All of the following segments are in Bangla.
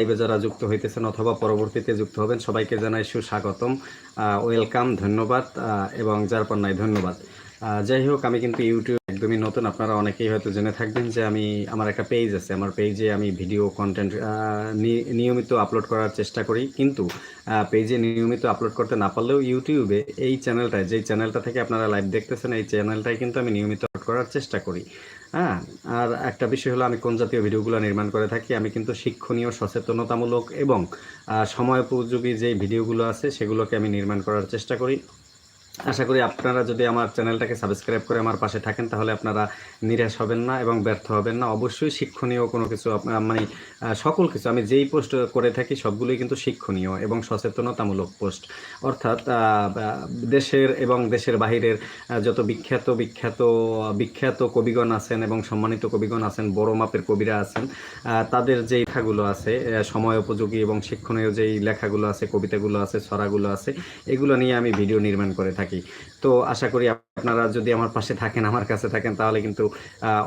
লাইভে যারা যুক্ত হইতেছেন অথবা পরবর্তীতে যুক্ত হবেন, সবাইকে জানাই সুস্বাগতম। ওয়েলকাম ধন্যবাদ এবং যার নাই ধন্যবাদ। যাই হোক, আমি কিন্তু ইউটিউব একদমই নতুন, আপনারা অনেকেই হয়তো জেনে থাকবেন যে আমি, আমার একটা পেজ আছে, আমার পেজে আমি ভিডিও কন্টেন্ট নিয়মিত আপলোড করার চেষ্টা করি। কিন্তু পেজে নিয়মিত আপলোড করতে না পারলেও ইউটিউবে এই চ্যানেলটায় যেই চ্যানেলটা থেকে আপনারা লাইভ দেখতেছেন, এই চ্যানেলটাই কিন্তু আমি নিয়মিত আপলোড করার চেষ্টা করি। হ্যাঁ আর একটা বিষয় হলো আমি কোন জাতীয় ভিডিওগুলো নির্মাণ করে থাকি, আমি কিন্তু শিক্ষণীয়, সচেতনতামূলক এবং সময়োপযোগী যে ভিডিওগুলো আছে সেগুলোকে আমি নির্মাণ করার চেষ্টা করি। আশা করি আপনারা যদি আমার চ্যানেলটাকে সাবস্ক্রাইব করে আমার পাশে থাকেন, তাহলে আপনারা নিরাশ হবেন না এবং ব্যর্থ হবেন না। অবশ্যই শিক্ষণীয় কোনো কিছু মানে সকল কিছু, আমি যেই পোস্ট করে থাকি সবগুলোই কিন্তু শিক্ষণীয় এবং সচেতনতামূলক পোস্ট। অর্থাৎ দেশের এবং দেশের বাহিরের যত বিখ্যাত বিখ্যাত বিখ্যাত কবিগণ আছেন এবং সম্মানিত কবিগণ আছেন, বড় মাপের কবিরা আছেন তাদের যে লেখাগুলো আছে সময় উপযোগী এবং শিক্ষণীয় যেই লেখাগুলো আছে, কবিতাগুলো আছে, ছড়াগুলো আছে, এগুলো নিয়ে আমি ভিডিও নির্মাণ করে থাকি। তো আশা করি আপনারা যদি আমার পাশে থাকেন, আমার কাছে থাকেন, তাহলে কিন্তু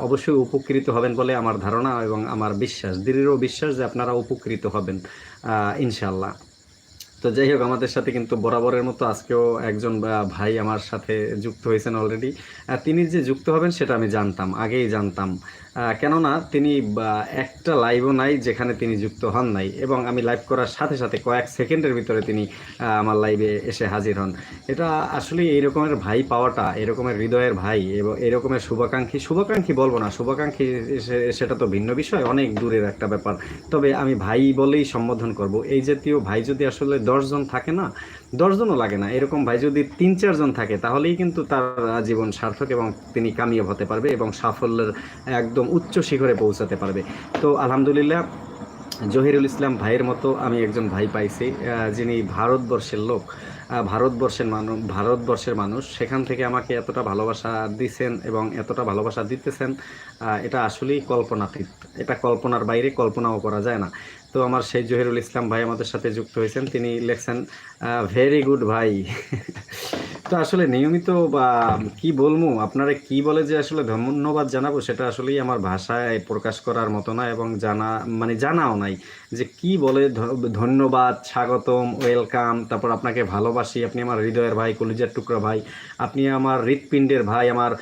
অবশ্যই উপকৃত হবেন বলে আমার ধারণা এবং আমার বিশ্বাস, দৃঢ় বিশ্বাস যে আপনারা উপকৃত হবেন ইনশাল্লাহ তো যাই হোক, আমাদের সাথে কিন্তু বরাবরের মতো আজকেও একজন ভাই আমার সাথে যুক্ত হয়েছেন অলরেডি তিনি যে যুক্ত হবেন সেটা আমি জানতাম, আগেই জানতাম। কেননা তিনি একটা লাইভও নাই যেখানে তিনি যুক্ত হন নাই এবং আমি লাইভ করার সাথে সাথে কয়েক সেকেন্ডের ভিতরে তিনি আমার লাইভে এসে হাজির হন। এটা আসলে এই রকমের ভাই পাওয়াটা এরকমের হৃদয়ের ভাই এবং এরকমের শুভাকাঙ্ক্ষী শুভাকাঙ্ক্ষী বলব না, শুভাকাঙ্ক্ষী সেটা তো ভিন্ন বিষয়, অনেক দূরের একটা ব্যাপার। তবে আমি ভাই বলেই সম্বোধন করব। এই জাতীয় ভাই যদি আসলে দশজন থাকে না, দশজনও লাগে না। এরকম ভাই যদি তিন, চারজন থাকে, তাহলেই কিন্তু তার জীবন সার্থক এবং তিনি কামিয়াব হতে পারবে এবং সাফল্যের একদম উচ্চ শিখরে পৌঁছাতে পারবে। তো আলহামদুলিল্লাহ, জহিরুল ইসলাম ভাইয়ের মতো আমি একজন ভাই পাইছি যিনি ভারতবর্ষের লোক। ভারতবর্ষের মানুষ ভারতবর্ষের মানুষ সেখান থেকে আমাকে এতটা ভালোবাসা দিচ্ছেন এবং এতটা ভালোবাসা দিতেছেন এটা আসলেই কল্পনাতীত। এটা কল্পনার বাইরে কল্পনাও করা যায় না। তো আমার সেই জহিরুল ইসলাম ভাই আমাদের সাথে যুক্ত হয়েছেন। তিনি লেখছেন ভেরি গুড ভাই। তো আসলে নিয়মিত বা কি বলব? আপনারা কি বলে যে আসলে ধন্যবাদ জানাব, সেটা আসলেই আমার ভাষায় প্রকাশ করার মতো না এবং জানা মানে জানাও নাই যে কি বলে ধন্যবাদ, স্বাগতম, ওয়েলকাম, তারপর আপনাকে ভালোবাসি, আপনি আমার হৃদয়ের ভাই, কলিজার টুকরা ভাই, আপনি আমার হৃৎপিণ্ডের ভাই, আমার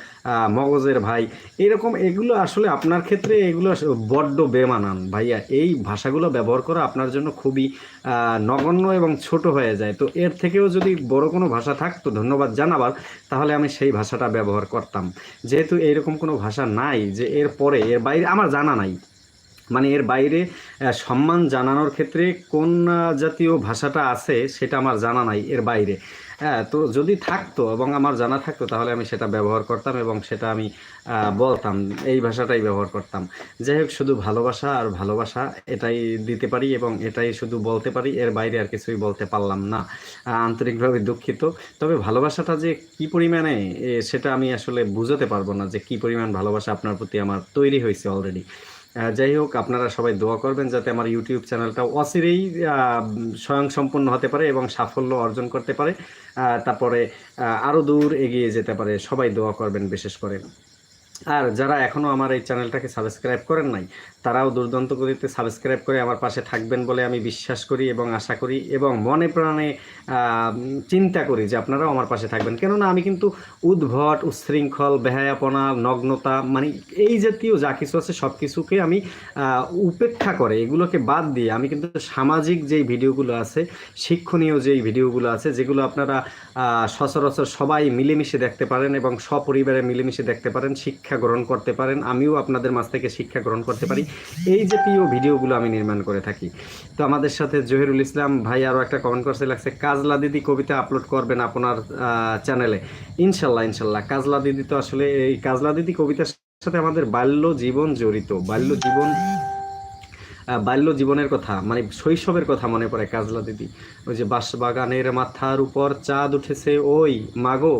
মগজের ভাই, এরকম এগুলো আসলে আপনার ক্ষেত্রে এগুলো বড্ড বেমানান। ভাইয়া, এই ভাষাগুলো ব্যবহার করা আপনার জন্য খুবই নগণ্য এবং ছোট হয়ে যায়। তো এর থেকেও যদি বড় কোনো ভাষা থাকতো, ধন্যবাদ জানাবার, তাহলে আমি সেই ভাষাটা ব্যবহার করতাম। যেহেতু এইরকম কোনো ভাষা নাই যে এর পরে, এর বাইরে আমার জানা নাই। মানে এর বাইরে সম্মান জানানোর ক্ষেত্রে কোন জাতীয় ভাষাটা আছে সেটা আমার জানা নাই এর বাইরে। হ্যাঁ তো যদি থাকতো এবং আমার জানা থাকতো, তাহলে আমি সেটা ব্যবহার করতাম এবং সেটা আমি বলতাম। এই ভাষাটাই ব্যবহার করতাম। যাই হোক, শুধু ভালোবাসা আর ভালোবাসা এটাই দিতে পারি এবং এটাই শুধু বলতে পারি। এর বাইরে আর কিছুই বলতে পারলাম না আন্তরিকভাবে দুঃখিত। তবে ভালোবাসাটা যে কি পরিমাণে সেটা আমি আসলে বুঝাতে পারব না যে কি পরিমাণ ভালোবাসা আপনার প্রতি আমার তৈরি হয়েছে অলরেডি যাই হোক, আপনারা সবাই দোয়া করবেন যাতে আমার ইউটিউব চ্যানেলটা অচিরেই স্বয়ংসম্পন্ন হতে পারে এবং সাফল্য অর্জন করতে পারে। তারপরে আরও দূর এগিয়ে যেতে পারে। সবাই দোয়া করবেন বিশেষ করে। আর যারা এখনও আমার এই চ্যানেলটাকে সাবস্ক্রাইব করেন নাই, তারাও দুর্দান্ত গতিতে সাবস্ক্রাইব করে আমার পাশে থাকবেন বলে আমি বিশ্বাস করি এবং আশা করি এবং মনে প্রাণে চিন্তা করি যে আপনারাও আমার পাশে থাকবেন। কেননা আমি কিন্তু উদ্ভট, উচ্ছৃঙ্খল, বেহায়াপনা, নগ্নতা মানে এই জাতীয় যা কিছু আছে সব কিছুকে আমি উপেক্ষা করে, এগুলোকে বাদ দিয়ে আমি কিন্তু সামাজিক যেই ভিডিওগুলো আছে, শিক্ষণীয় যেই ভিডিওগুলো আছে, যেগুলো আপনারা সচরাচর সবাই মিলেমিশে দেখতে পারেন এবং সপরিবারে মিলেমিশে দেখতে পারেন, শিক্ষা গ্রহণ করতে পারেন, আমিও আপনাদের মাঝ থেকে শিক্ষা গ্রহণ করতে পারি। এই জাতীয় ভিডিওগুলো আমি নির্মাণ করে থাকি। তো আমাদের সাথে জহিরুল ইসলাম ভাই আরও একটা কমেন্ট করছে, লাগছে, কাজলা দিদি কবিতা আপলোড করবেন আপনার চ্যানেলে ইনশাল্লাহ ইনশাল্লাহ। কাজলা দিদি তো আসলে এই কাজলা দিদি কবিতার সাথে আমাদের বাল্য জীবন জড়িত। বাল্য জীবন বাল্য জীবনের কথা মানে শৈশবের কথা মনে পড়ে কাজলা দিদি। ওই যে বাঁশবাগানের মাথার উপর চাঁদ উঠেছে, ওই, মাগো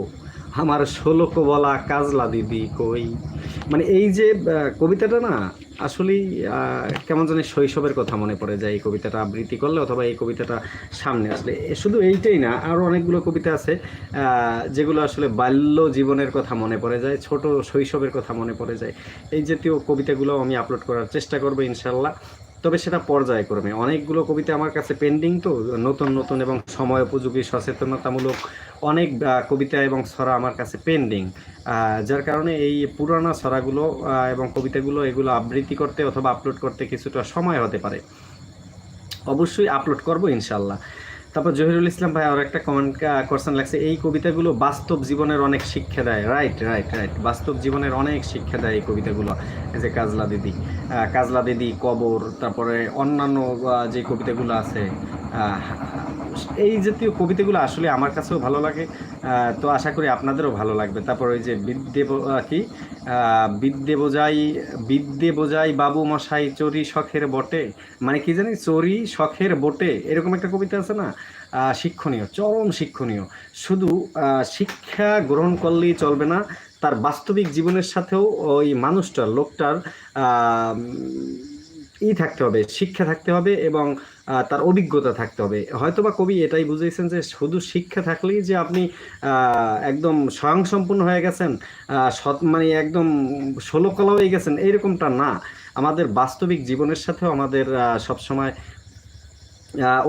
আমার ষোলক বলা কাজলা দিদি কই? মানে এই যে কবিতাটা না, আসলেই কেমন জানি শৈশবের কথা মনে পড়ে যায় এই কবিতাটা আবৃত্তি করলে অথবা এই কবিতাটা সামনে আসলে। শুধু এইটাই না আরও অনেকগুলো কবিতা আছে যেগুলো আসলে বাল্য জীবনের কথা মনে পড়ে যায়, ছোট শৈশবের কথা মনে পড়ে যায়। এই জাতীয় কবিতাগুলো আমি আপলোড করার চেষ্টা করব ইনশাল্লাহ তবে সেটা পর্যায়ক্রমে। অনেকগুলো কবিতা আমার কাছে পেন্ডিং তো, নতুন নতুন এবং সময় উপযোগী, সচেতনতামূলক অনেক কবিতা এবং ছড়া আমার কাছে পেন্ডিং যার কারণে এই পুরানো ছড়াগুলো এবং কবিতাগুলো এগুলো আবৃত্তি করতে অথবা আপলোড করতে কিছুটা সময় হতে পারে। অবশ্যই আপলোড করব ইনশাল্লাহ তারপর জহিরুল ইসলাম ভাই, আর একটা কমেন্ট করছেন, লাগছে, এই কবিতাগুলো বাস্তব জীবনের অনেক শিক্ষা দেয়। রাইট রাইট রাইট বাস্তব জীবনের অনেক শিক্ষা দেয় এই কবিতাগুলো। যে কাজলা দিদি কাজলা দিদি, কবর, তারপরে অন্যান্য যে কবিতাগুলো আছে এই জাতীয় কবিতাগুলো আসলে আমার কাছেও ভালো লাগে তো আশা করি আপনাদেরও ভালো লাগবে। তারপর ওই যে বিদ্যে কি? বিদ্যে বোঝাই বিদ্যে বোঝাই বাবু মশাই চরি শখের বটে। মানে কি জানি? চরি শখের বটে। এরকম একটা কবিতা আছে না? শিক্ষণীয়, চরম শিক্ষণীয়। শুধু শিক্ষা গ্রহণ করলেই চলবে না, তার বাস্তবিক জীবনের সাথেও ওই মানুষটার, লোকটার ই থাকতে হবে, শিক্ষা থাকতে হবে এবং তার অভিজ্ঞতা থাকতে হবে। হয়তো বা কবি এটাই বুঝেছেন যে শুধু শিক্ষা থাকলেই যে আপনি একদম স্বয়ংসম্পূর্ণ হয়ে গেছেন সৎ মানে একদম ষোলো কলা হয়ে গেছেন, এইরকমটা না। আমাদের বাস্তবিক জীবনের সাথেও আমাদের সবসময়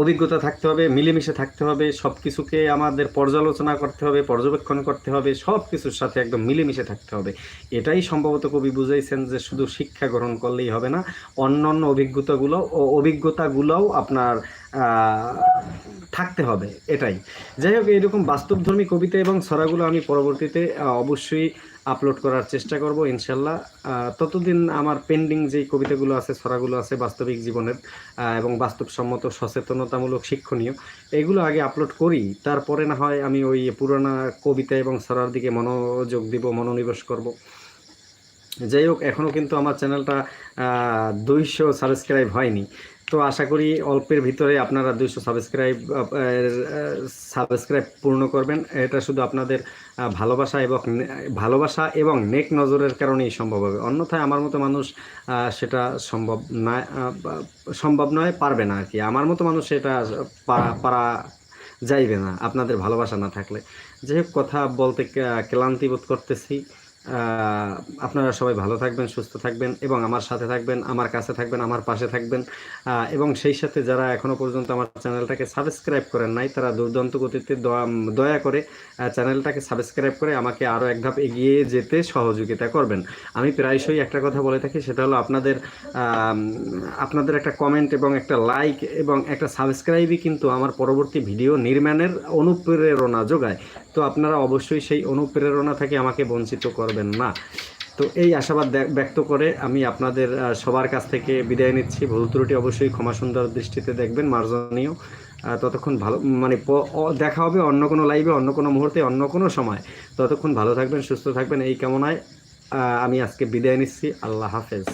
অভিজ্ঞতা থাকতে হবে, মিলেমিশে থাকতে হবে সব কিছুকে আমাদের পর্যালোচনা করতে হবে, পর্যবেক্ষণ করতে হবে সব কিছুর সাথে একদম মিলেমিশে থাকতে হবে। এটাই সম্ভবত কবি বুঝাইছেন যে শুধু শিক্ষা গ্রহণ করলেই হবে না অন্য অন্য অভিজ্ঞতাগুলো ও অভিজ্ঞতাগুলোও আপনার থাকতে হবে, এটাই। যাই হোক, এইরকম বাস্তবধর্মী কবিতা এবং ছড়াগুলো আমি পরবর্তীতে অবশ্যই আপলোড করার চেষ্টা করব, ইনশাল্লাহ। ততদিন আমার পেন্ডিং যেই কবিতাগুলো আছে ছড়াগুলো আছে বাস্তবিক জীবনের এবং বাস্তবসম্মত, সচেতনতামূলক, শিক্ষণীয়, এগুলো আগে আপলোড করি। তারপরে না হয় আমি ওই পুরোনো কবিতা এবং ছড়ার দিকে মনোযোগ দিব, মনোনিবেশ করব। যাই হোক এখনও কিন্তু আমার চ্যানেলটা দুইশো সাবস্ক্রাইব হয়নি। তো আশা করি অল্পের ভিতরে আপনারা দুইশো সাবস্ক্রাইব সাবস্ক্রাইব পূর্ণ করবেন। এটা শুধু আপনাদের ভালোবাসা এবং ভালোবাসা এবং নেক নজরের কারণেই সম্ভব হবে। অন্যথায় আমার মতো মানুষ সেটা সম্ভব বা- সম্ভব নয়, পারবে না আর কি আমার মতো মানুষ সেটা পারা যাইবে না, আপনাদের ভালোবাসা না থাকলে। যাই কথা বলতে ক্লান্তি বোধ করতেছি। আপনারা সবাই ভালো থাকবেন, সুস্থ থাকবেন এবং আমার সাথে থাকবেন, আমার কাছে থাকবেন, আমার পাশে থাকবেন। এবং সেই সাথে যারা এখনও পর্যন্ত আমার চ্যানেলটাকে সাবস্ক্রাইব করেন নাই, তারা দুর্দান্ত গতিতে দয়া- করে চ্যানেলটাকে সাবস্ক্রাইব করে আমাকে আরও এক ধাপ এগিয়ে যেতে সহযোগিতা করবেন। আমি প্রায়শই একটা কথা বলে থাকি, সেটা হলো আপনাদের আপনাদের একটা কমেন্ট এবং একটা লাইক এবং একটা সাবস্ক্রাইবই কিন্তু আমার পরবর্তী ভিডিও নির্মাণের অনুপ্রেরণা যোগায়। তো আপনারা অবশ্যই সেই অনুপ্রেরণা থেকে আমাকে বঞ্চিত করবেন। না। তো এই আশাবাদ ব্যক্ত করে আমি আপনাদের সবার কাছ থেকে বিদায় নিচ্ছি। ভুল ত্রুটি অবশ্যই ক্ষমা সুন্দর দৃষ্টিতে দেখবেন, মার্জনীয়। ততক্ষণ ভালো মানে দেখা হবে অন্য কোনো লাইভে অন্য কোনো মুহূর্তে, অন্য কোনো সময়। ততক্ষণ ভালো থাকবেন, সুস্থ থাকবেন, এই কামনায় আমি আজকে বিদায় নিচ্ছি। আল্লাহ হাফেজ।